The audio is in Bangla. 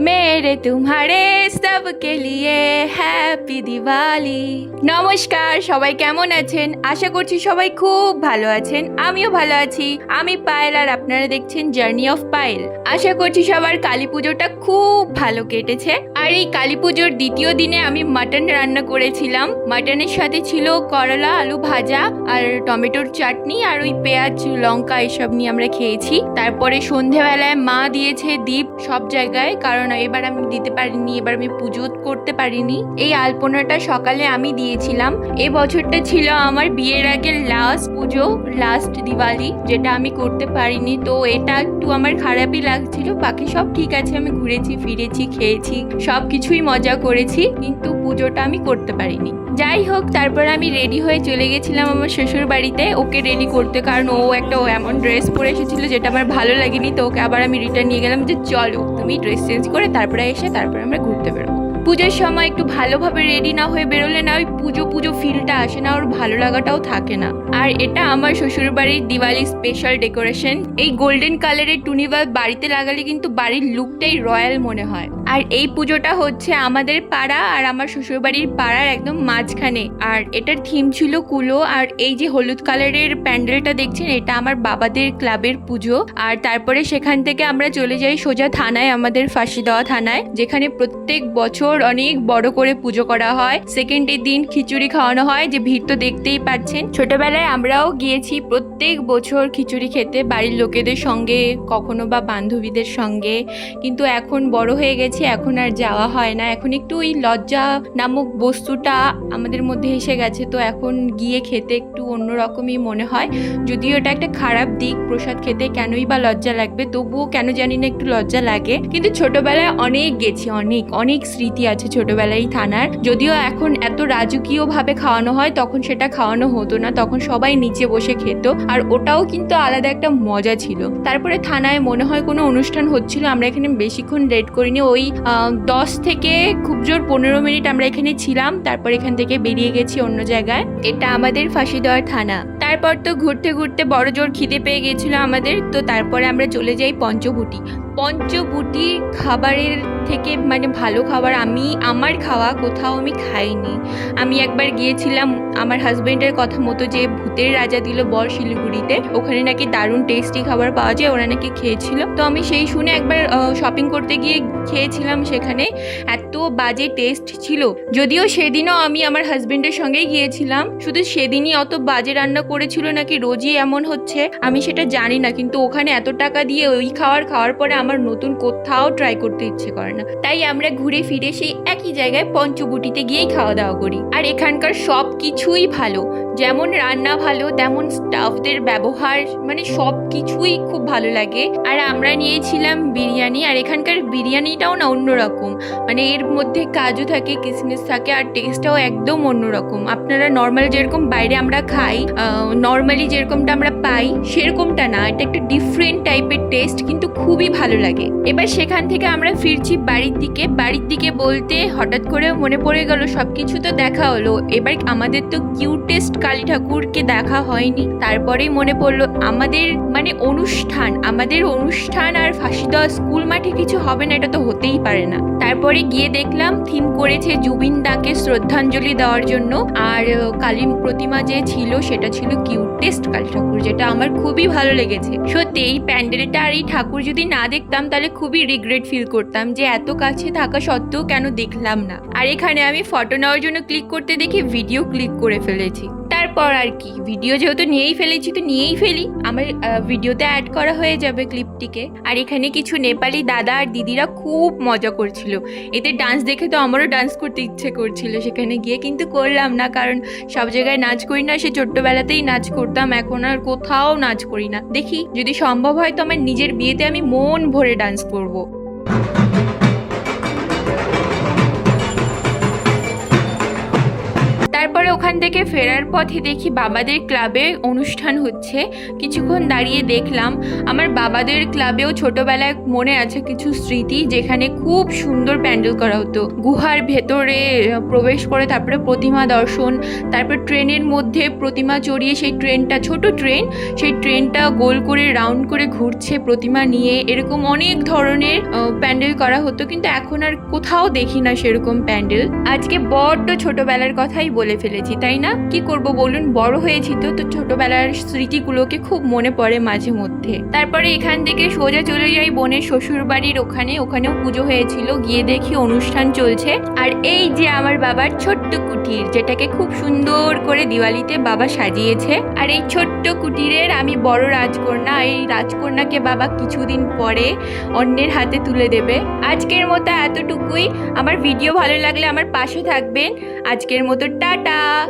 মেরে তুমারে সবকে লিয়ে হ্যাপি দিওয়ালি নমস্কার, সবাই কেমন আছেন? আশা করছি সবাই খুব ভালো আছেন। আমিও ভালো আছি। আমি পায়েল আর আপনারা দেখছেন জার্নি অফ পায়েল আশা করছি সবার কালী পুজোটা খুব ভালো কেটেছে। আর এই কালী পুজোর দ্বিতীয় দিনে আমি মাটন রান্না করেছিলাম। মাটনের সাথে ছিল করলা, আলু ভাজা, আর টমেটোর চাটনি, আর ওই পেঁয়াজ, লঙ্কা এসব নিয়ে আমরা খেয়েছি। তারপরে সন্ধেবেলায় মা দিয়েছে দীপ সব জায়গায়, কারণ এবার আমি দিতে পারিনি, এবার আমি পুজো করতে পারিনি। এই আলপনাটা সকালে আমি দিয়েছিলাম। এ বছরটা ছিল আমার বিয়ের আগে লাস্ট পুজো লাস্ট দিওয়ালি, যেটা আমি করতে পারিনি। তো এটা একটু আমার খারাপই লাগছিল। বাকি সব ঠিক আছে, আমি ঘুরেছি, ফিরেছি, খেয়েছি সব কিছুই মজা করেছি, কিন্তু পুজোটা আমি করতে পারিনি। যাই হোক, তারপর আমি রেডি হয়ে চলে গেছিলাম আমার শ্বশুর বাড়িতে। ওকে রেডি করতে, কারণ ও একটা এমন ড্রেস পরে এসেছিল যেটা আমার ভালো লাগেনি, তো ওকে আবার আমি রিটার্ন নিয়ে গেলাম যে চলো, তুমি ড্রেস চেঞ্জ করে তারপরে এসে তারপরে আমরা ঘুরতে বেরোবো। পুজোর সময় একটু ভালোভাবে রেডি না হয়ে বেরোলে না ওই পুজো পুজো ফিলটা আসে না, ওর ভালো লাগাটাও থাকে না। আর এটা আমার শ্বশুর বাড়ির দিওয়ালি স্পেশাল ডেকোরেশন এই গোল্ডেন কালারের টুনি বাল্ব বাড়িতে লাগালে কিন্তু বাড়ির লুকটাই রয়্যাল মনে হয়। আর এই পুজোটা হচ্ছে আমাদের পাড়া আর আমার শ্বশুরবাড়ির পাড়ার একদম মাঝখানে। আর এটার থিম ছিল কুলো আর এই যে হলুদ কালারের প্যান্ডেলটা দেখছেন, এটা আমার বাবাদের ক্লাবের পুজো। আর তারপরে সেখান থেকে আমরা চলে যাই সোজা থানায়, আমাদের ফাঁসি দেওয়া থানায়, যেখানে প্রত্যেক বছর অনেক বড় করে পুজো করা হয়। সেকেন্ডের দিন খিচুড়ি খাওয়ানো হয়, যে ভিড় তো দেখতেই পাচ্ছেন। ছোটবেলায় আমরাও গিয়েছি প্রত্যেক বছর খিচুড়ি খেতে বাড়ির লোকেদের সঙ্গে, কখনো বা বান্ধবীদের সঙ্গে। কিন্তু এখন বড় হয়ে গেছি এখন আর যাওয়া হয় না। এখন একটু ওই লজ্জা নামক বস্তুটা আমাদের মধ্যে এসে গেছে, তো এখন গিয়ে খেতে একটু অন্যরকমই মনে হয়। যদিও এটা একটা খারাপ দিক, প্রসাদ খেতে কেনই বা লজ্জা লাগবে, তবুও কেন জানি না একটু লজ্জা লাগে। কিন্তু ছোটবেলায় অনেক গেছি, অনেক অনেক স্মৃতি আছে ছোটবেলায় থানার। যদিও এখন এত রাজকীয় ভাবে খাওয়ানো হয়, তখন সেটা খাওয়ানো হতো না, তখন সবাই নিচে বসে খেত, আর ওটাও কিন্তু আলাদা একটা মজা ছিল। তারপরে থানায় মনে হয় কোনো অনুষ্ঠান হচ্ছিল, আমরা এখানে বেশিক্ষণ লেট করিনি, ওই আহ, দশ থেকে খুব জোর পনেরো মিনিট আমরা এখানে ছিলাম তারপর এখান থেকে বেরিয়ে গেছি অন্য জায়গায়। এটা আমাদের ফাঁসি দেওয়ার থানা। তারপর তো ঘুরতে ঘুরতে বড় জোর খিদে পেয়ে গেছিল আমাদের তো তারপরে আমরা চলে যাই পঞ্চবুটি। পঞ্চবুটি খাবারের থেকে মানে ভালো খাবার আমি, আমার খাওয়া কোথাও আমি খাইনি। আমি একবার গিয়েছিলাম আমার হাজবেন্ডের কথা মতো যে ভূতের রাজা দিল বর শিলিগুড়িতে, ওখানে নাকি দারুণ টেস্টি খাবার পাওয়া যায়, ওরা নাকি খেয়েছিল। তো আমি সেই শুনে একবার শপিং করতে গিয়ে খেয়েছিলাম সেখানে। এত বাজে টেস্ট ছিল। যদিও সেদিনও আমি আমার হাজবেন্ডের সঙ্গেই গিয়েছিলাম। শুধু সেদিনই অত বাজে রান্না করেছিল নাকি রোজই এমন হচ্ছে, আমি সেটা জানি না। কিন্তু ওখানে এত টাকা দিয়ে ওই খাবার খাওয়ার পরে আমার নতুন কোথাও ট্রাই করতে ইচ্ছে করে না। তাই আমরা ঘুরে ফিরে সেই একই জায়গায় পঞ্চবুটিতে গিয়েই খাওয়া দাওয়া করি। আর এখানকার সব কিছুই ভালো। যেমন রান্না ভালো, তেমন স্টাফদের ব্যবহার মানে সব কিছুই খুব ভালো লাগে। আর আমরা নিয়েছিলাম বিরিয়ানি, আর এখানকার বিরিয়ানিটাও না অন্যরকম। মানে এর মধ্যে কাজু থাকে, কিসমিস থাকে, আর টেস্টটাও একদম অন্যরকম। আপনারা নর্মাল যেরকম বাইরে আমরা খাই নর্মালি যেরকমটা আমরা পাই, সেরকমটা না। এটা একটা ডিফারেন্ট টাইপের টেস্ট কিন্তু খুবই ভালো লাগে। এবার সেখান থেকে আমরা ফিরছি বাড়ির দিকে। বাড়ির দিকে বলতে হঠাৎ করে মনে পড়ে গেল সব কিছু তো দেখা হলো। এবার আমাদের তো কিউটেস্ট কালী ঠাকুরকে দেখা হয়নি। তারপরেই মনে পড়ল, আমাদের মানে অনুষ্ঠান, আমাদের অনুষ্ঠান আর ফাঁসি দেওয়া স্কুল মাঠে কিছু হবে না, এটা তো হতেই পারে না। তারপরে গিয়ে দেখলাম, থিম করেছে জুবিন দাকে শ্রদ্ধাঞ্জলি দেওয়ার জন্য, আর কালী প্রতিমা যে ছিল, সেটা ছিল কিউটেস্ট কালী ঠাকুর, যেটা আমার খুবই ভালো লেগেছে। সত্যি, এই প্যান্ডেলটা আর এই ঠাকুর যদি না দেখতাম, তাহলে খুবই রিগ্রেট ফিল করতাম যে এত কাছে থাকা সত্ত্বেও কেন দেখলাম না। আর এখানে আমি ফটো নেওয়ার জন্য ক্লিক করতে দেখি ভিডিও ক্লিক করে ফেলেছি। তারপর আর কি। ভিডিও যেহেতু নিয়েই ফেলেছি, তো নিয়েই ফেলি। আমার ভিডিওতে অ্যাড করা হয়ে যাবে ক্লিপটিকে আর এখানে কিছু নেপালি দাদা আর দিদিরা খুব মজা করছিল। এদের ডান্স দেখে তো আমারও ডান্স করতে ইচ্ছে করছিল। সেখানে গিয়ে কিন্তু করলাম না, কারণ সব জায়গায় নাচ করি না, সে ছোট্টবেলাতেই নাচ করতাম। এখন আর কোথাও নাচ করি না। দেখি, যদি সম্ভব হয় তো আমার নিজের বিয়েতে আমি মন ভরে ডান্স করব। তারপরে ওখান থেকে ফেরার পথে দেখি বাবাদের ক্লাবে অনুষ্ঠান হচ্ছে। কিছুক্ষণ দাঁড়িয়ে দেখলাম, আমার বাবাদের ক্লাবেও ছোটবেলায় মনে আছে কিছু স্মৃতি যেখানে খুব সুন্দর প্যান্ডেল করা হতো। গুহার ভেতরে প্রবেশ করে তারপরে প্রতিমা দর্শন, তারপর ট্রেনের মধ্যে প্রতিমা চড়িয়ে সেই ট্রেনটা, ছোট ট্রেন, সেই ট্রেনটা গোল করে, রাউন্ড করে ঘুরছে, প্রতিমা নিয়ে। এরকম অনেক ধরনের প্যান্ডেল করা হতো, কিন্তু এখন আর কোথাও দেখি না সেরকম প্যান্ডেল। আজকে বড্ড ছোটবেলার কথাই বলে ফেলেছি, তাই না? কি করব বলুন? বড় হয়েছি তো তো ছোটবেলার স্মৃতিগুলোকে খুব মনে পড়ে মাঝে মধ্যে। তারপরে এখান থেকে সোজা চলে যাই বোনের শ্বশুর বাড়ির ওখানে। ওখানেও পুজো হয়েছিল, গিয়ে দেখি অনুষ্ঠান চলছে। আর এই যে আমার বাবার ছোট্ট কুটির, যেটাকে খুব সুন্দর করে দিওয়ালিতে বাবা সাজিয়েছে। আর এই ছোট্ট কুটিরের আমি বড় রাজকন্যা, এই রাজকন্যাকে বাবা কিছুদিন পরে অন্যের হাতে তুলে দেবে। আজকের মতো এতটুকুই। আমার ভিডিও ভালো লাগলে আমার পাশে থাকবেন। আজকের মতো টাটা। ya.